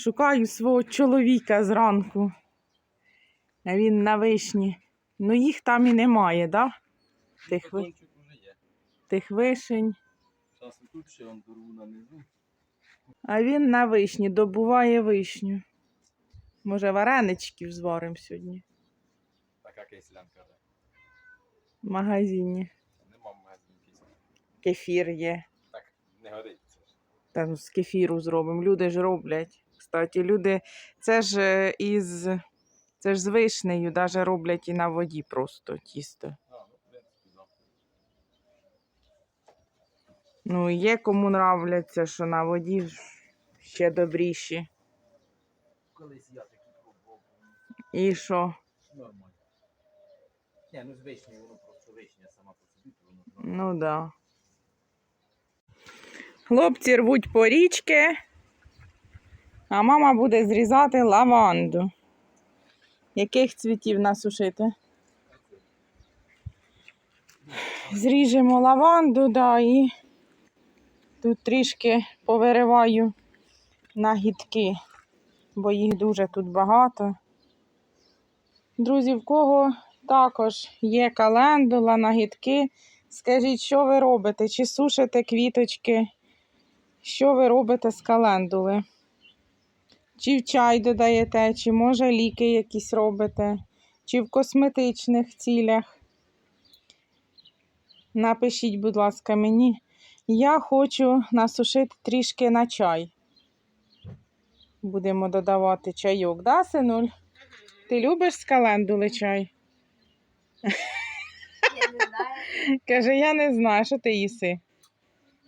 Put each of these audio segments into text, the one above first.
Шукаю свого чоловіка зранку. А він на вишні. Ну їх там і немає, да? Тих, ви... Тих вишень. Зараз тут ще он дорву на. А він на вишні добуває вишню. Може, вареничків зваримо сьогодні Така кислянка. да. в магазині. Нема в магазині кисля. Кефір є. Так, не годиться. Та ну, з кефіру зробимо. Люди ж роблять. Кстати, люди, це ж е, із. Це ж з вишнею, навіть роблять і на воді просто тісто. Ну. Ну, є кому нравляться, що на воді ще добріші. Колись я такі пробував. І що? Нормально. Ні, ну з вишнею воно просто вишня сама по собі, то воно. Ну да. Хлопці рвуть порічки, а мама буде зрізати лаванду. Яких цвітів насушити? Зріжемо лаванду, да, і тут трішки повириваю нагідки, бо їх дуже тут багато. Друзі, в кого також є календула, нагідки, скажіть, що ви робите? Чи сушите квіточки? Що ви робите з календули? Чи в чай додаєте, чи може ліки якісь робите, чи в косметичних цілях? Напишіть, будь ласка, мені. Я хочу насушити трішки на чай. Будемо додавати чайок, да, синуль? Ти любиш з календули чай? Я не знаю. Каже, я не знаю, що ти їси.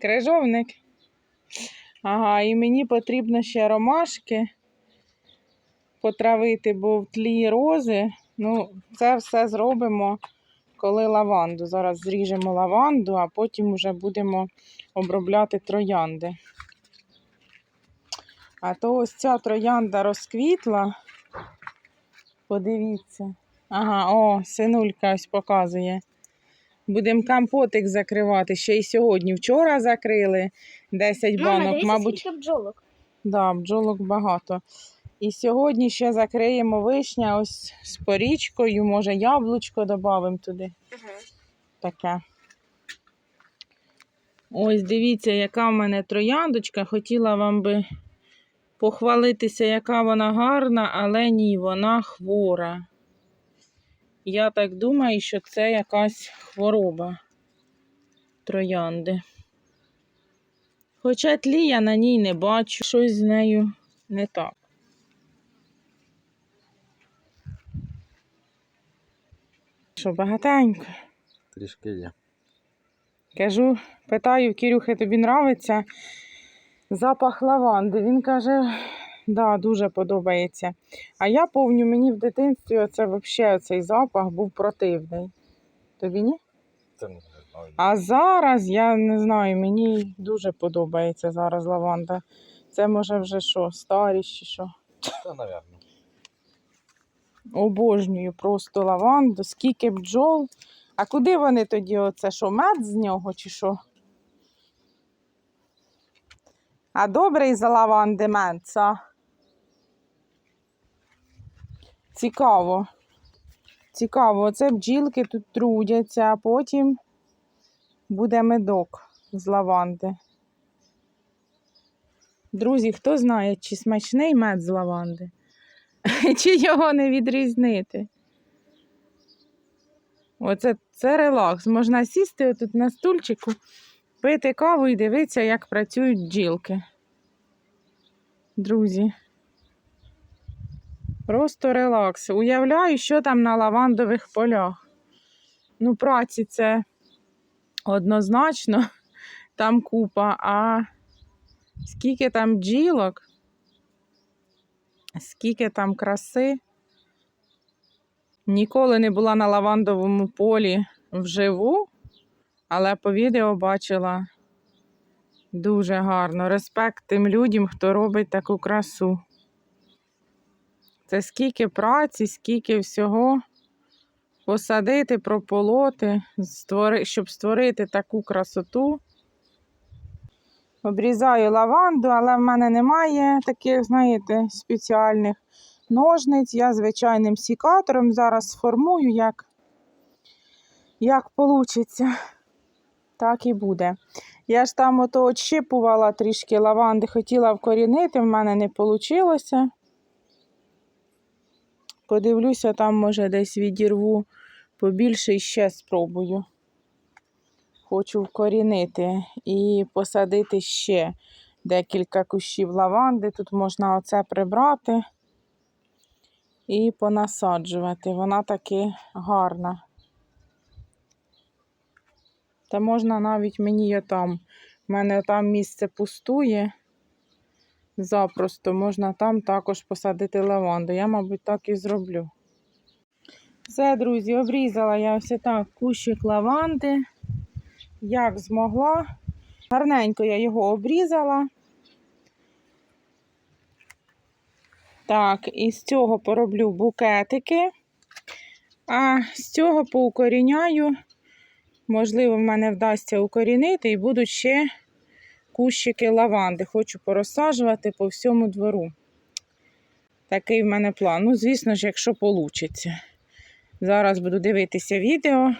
Крижовник. Ага, і мені потрібно ще ромашки потравити, бо в тлі рози. Ну, це все зробимо, коли лаванду. Зараз зріжемо лаванду, а потім вже будемо обробляти троянди. А то ось ця троянда розквітла. Подивіться. Ага, о, синулька ось показує. Будемо компотик закривати. Ще й сьогодні. Вчора закрили 10 Мама, банок, дивися, мабуть. скільки бджолок. Да, бджолок багато. І сьогодні ще закриємо вишня ось з порічкою, може яблучко додамо туди. Таке. Ось дивіться, яка в мене трояндочка. Хотіла вам би похвалитися, яка вона гарна, але ні, вона хвора. Я так думаю, що це якась хвороба троянди. Хоча тлі я на ній не бачу, щось з нею не так. Що багатенько. Трішки є. Кажу, питаю, Кирюхи, тобі нравиться запах лаванди. Він каже, да, дуже подобається. А я помню, мені в дитинстві оце взагалі цей запах був противний. Тобі ні? Це не знаю. А зараз я не знаю, мені дуже подобається зараз лаванда. Це може вже що, старість чи що. Це, напевно. Обожнюю просто лаванду, скільки бджол. А куди вони тоді? Оце що, мед з нього чи що? А добрий за лаванди мед, це? Цікаво. Цікаво, оце бджілки тут трудяться, а потім буде медок з лаванди. Друзі, хто знає, чи смачний мед з лаванди? Чи його не відрізнити? Оце це релакс. Можна сісти отут на стульчику, пити каву і дивитися, як працюють бджілки. Друзі. Просто релакс. Уявляю, що там на лавандових полях. Ну, праці це однозначно, там купа, а скільки там бджілок, скільки там краси. Ніколи не була на лавандовому полі вживу, але по відео бачила дуже гарно. Респект тим людям, хто робить таку красу. Це скільки праці, скільки всього посадити, прополоти, щоб створити таку красоту. Обрізаю лаванду, але в мене немає таких, знаєте, спеціальних ножниць. Я звичайним сікатором зараз сформую, як, як вийде. Так і буде. Я ж там ото отщипувала трішки лаванди, хотіла вкорінити, в мене не вийшло. Подивлюся, там, може, десь відірву побільше і ще спробую. Хочу вкорінити і посадити ще декілька кущів лаванди. Тут можна оце прибрати і понасаджувати. Вона таки гарна. Та можна навіть мені там. У мене там місце пустує. Запросто можна там також посадити лаванду. Я, мабуть, так і зроблю. Все, друзі, обрізала я ось так кущик лаванди. Як змогла. Гарненько я його обрізала. Так, і з цього пороблю букетики. А з цього поукоріняю. Можливо, в мене вдасться укорінити і будуть ще кущики лаванди. Хочу порозсаджувати по всьому двору. Такий в мене план. Ну, звісно ж, якщо вийде. Зараз буду дивитися відео,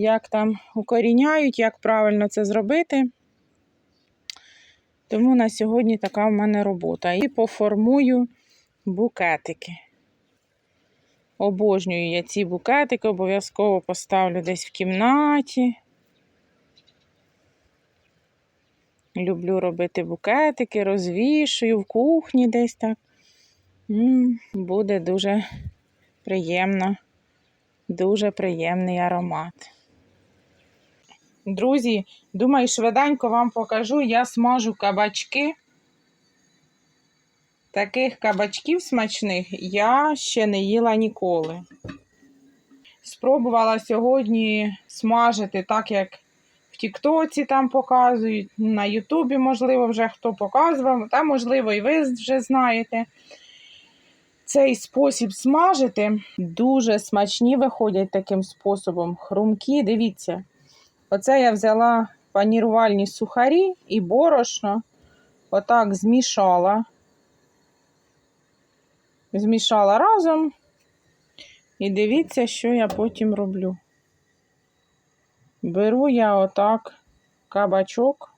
як там укоріняють, як правильно це зробити. Тому на сьогодні така в мене робота. І поформую букетики. Обожнюю я ці букетики, обов'язково поставлю десь в кімнаті. Люблю робити букетики, розвішую в кухні десь так. Буде дуже приємно, дуже приємний аромат. Друзі, думаю, швиденько вам покажу, я смажу кабачки. Таких кабачків смачних я ще не їла ніколи. Спробувала сьогодні смажити так, як в Тіктоці там показують, на Ютубі, можливо, вже хто показував, та, можливо, і ви вже знаєте. Цей спосіб смажити дуже смачні виходять таким способом. Хрумкі, дивіться. Оце я взяла панірувальні сухарі і борошно, отак змішала. Змішала разом. І дивіться, що я потім роблю. Беру я отак кабачок,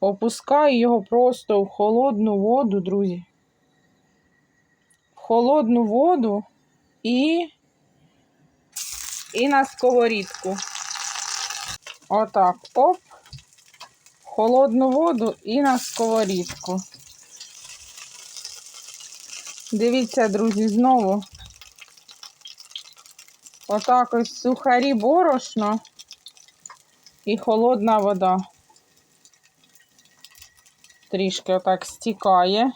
опускаю його просто в холодну воду, друзі. В холодну воду і, і на сковорідку. Отак, оп, холодну воду і на сковорідку. Дивіться, друзі, знову. Отак ось сухарі борошно і холодна вода. Трішки отак стікає.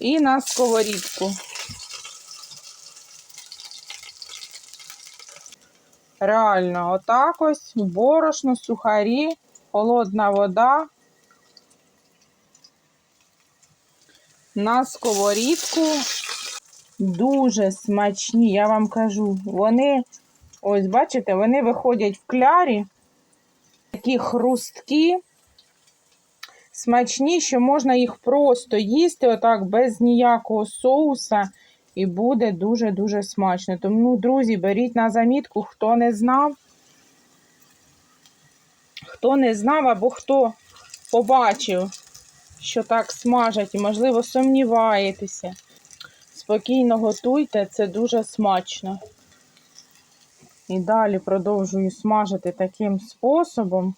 І на сковорідку. Реально, отак ось. Борошно, сухарі, холодна вода. На сковорідку. Дуже смачні, я вам кажу. Вони, ось бачите, вони виходять в клярі, такі хрусткі, смачні, що можна їх просто їсти, отак, без ніякого соуса, і буде дуже-дуже смачно. Тому, друзі, беріть на замітку, хто не знав, хто не знав або хто побачив, що так смажать, і, можливо, сумніваєтеся. Спокійно готуйте, це дуже смачно. І далі продовжую смажити таким способом.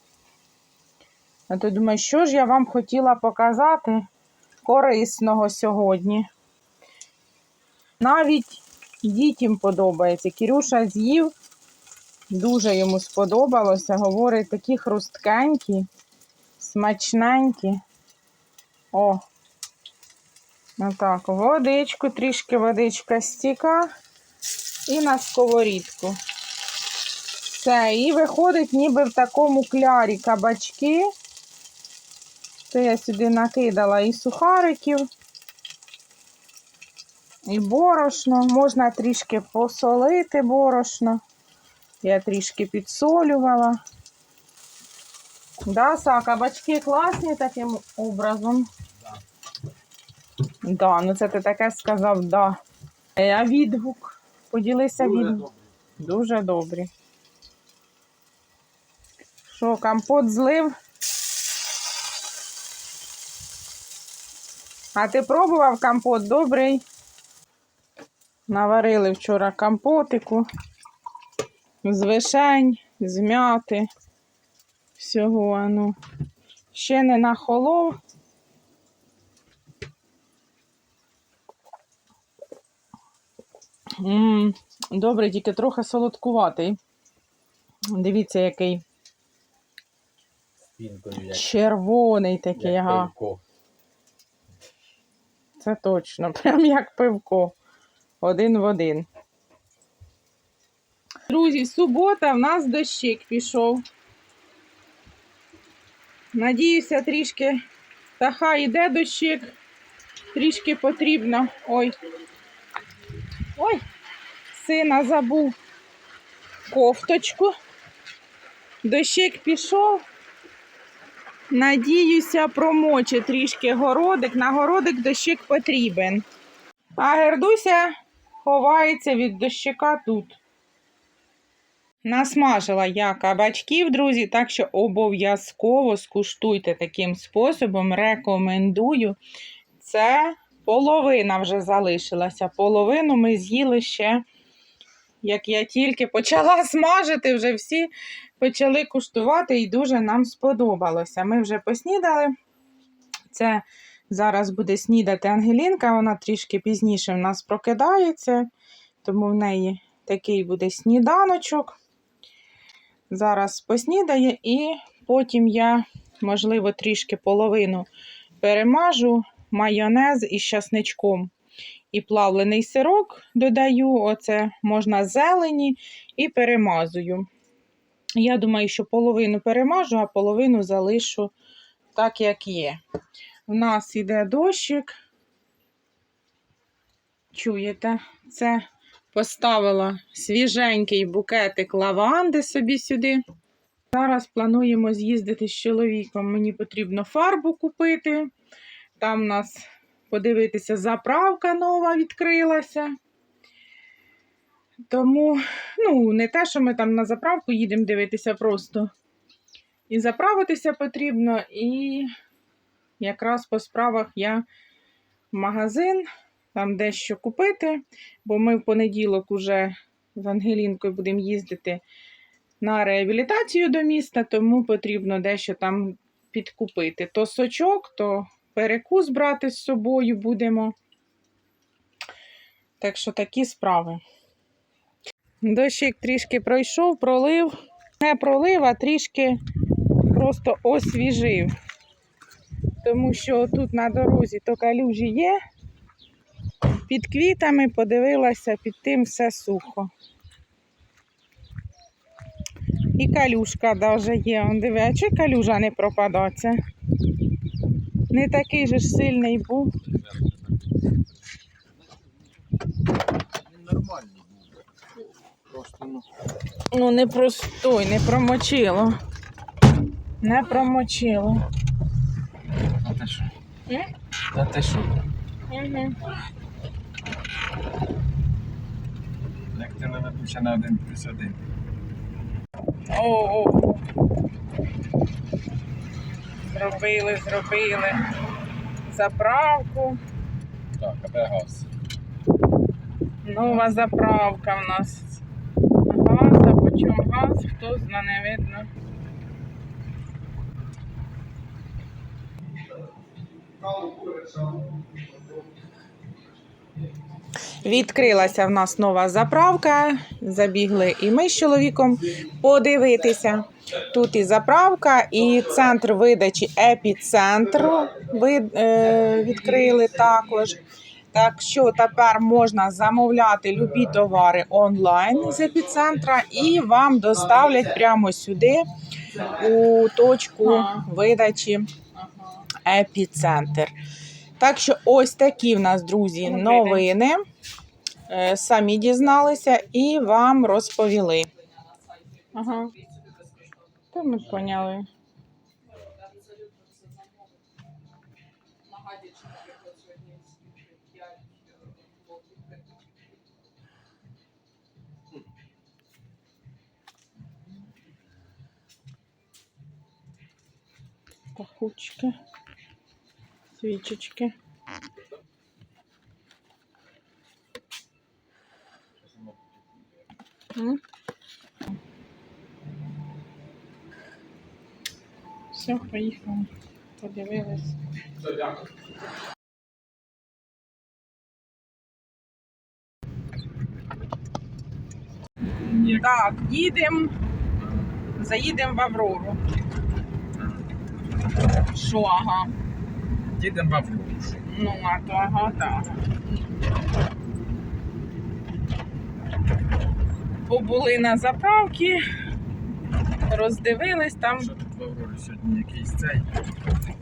А то думаю, що ж я вам хотіла показати корисного сьогодні. Навіть дітям подобається. Кірюша з'їв, дуже йому сподобалося. Говорить, такі хрусткенькі, смачненькі. О, отак, водичку, трішки водичка стіка і на сковорідку. Все, і виходить ніби в такому клярі кабачки. То я сюди накидала і сухариків, і борошно. Можна трішки посолити борошно. Я трішки підсолювала. Да, Са, кабачки класні таким образом. Да, ну це ти таке сказав, да. Е, А відгук? Поділися Дуже відгук. добре. Дуже добрі. Що, компот злив? А ти пробував компот добрий? Наварили вчора компотику з вишень, з м'яти. Всього, ну. Ще не нахолов. М, Добре, тільки трохи солодкуватий. Дивіться, який як, червоний такий, як ага. пивко. Це точно, прям як пивко. Один в один. Друзі, субота в нас дощик пішов. Надіюся, трішки. Та хай іде дощик. Трішки потрібно. Ой. Ой, сина забув кофточку. Дощик пішов. Надіюся, промоче трішки городик. На городик дощик потрібен. А Гердуся ховається від дощика тут. Насмажила я кабачків, друзі, так що обов'язково скуштуйте таким способом. Рекомендую. Це половина вже залишилася. Половину ми з'їли ще, як я тільки почала смажити, вже всі почали куштувати і дуже нам сподобалося. Ми вже поснідали. Це зараз буде снідати Ангелінка, вона трішки пізніше в нас прокидається, тому в неї такий буде сніданочок. Зараз поснідає, і потім я, можливо, трішки половину перемажу майонез із часничком. І плавлений сирок додаю, оце можна зелені, і перемазую. Я думаю, що половину перемажу, а половину залишу так, як є. У нас іде дощик. Чуєте? Це поставила свіженький букетик лаванди собі сюди. Зараз плануємо з'їздити з чоловіком. Мені потрібно фарбу купити. Там у нас подивитися, заправка нова відкрилася. Тому, ну, не те, що ми там на заправку їдемо дивитися просто. І заправитися потрібно, і якраз по справах я в магазин, там дещо купити, бо ми в понеділок уже з Ангелінкою будемо їздити на реабілітацію до міста, тому потрібно дещо там підкупити. То сочок, то перекус брати з собою будемо. Так що такі справи. Дощик трішки пройшов, пролив. Не пролив, а трішки просто освіжив. Тому що тут на дорозі то калюжі є. Під квітами подивилася, під тим все сухо. І калюшка навіть є. Диви, а чи калюжа не пропадаться? Не такий же ж сильний був. Нормальний був. Просто, ну, Ну, не простой, не промочило. Не промочило. А ти що? Угу. Як ти на один плюс один. О, о, о. Зробили, зробили заправку. Так, а де газ? Нова заправка в нас. Газ, а по газ, хто зна, не видно. Відкрилася в нас нова заправка. Забігли і ми з чоловіком подивитися. Тут і заправка, і центр видачі епіцентру ви, е, відкрили також. Так що тепер можна замовляти любі товари онлайн з епіцентра і вам доставлять прямо сюди у точку видачі епіцентр. Так що ось такі в нас, друзі, новини. Е, Самі дізналися і вам розповіли. Ага. То ми поняли. Нагадять, що, наприклад, сьогодні скільки 5 блоків Пахучки. Свічечки. Все, поїхали. Подивились. Так, їдемо. Заїдемо в Аврору. Що, ага? В Аврору. Ну, а то ага, так. Побули на заправці, роздивились там Що тут в Аврорі сьогодні якийсь цей?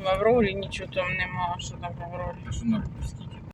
в Аврорі нічого там нема, що там в Аврорі. Що на скільки?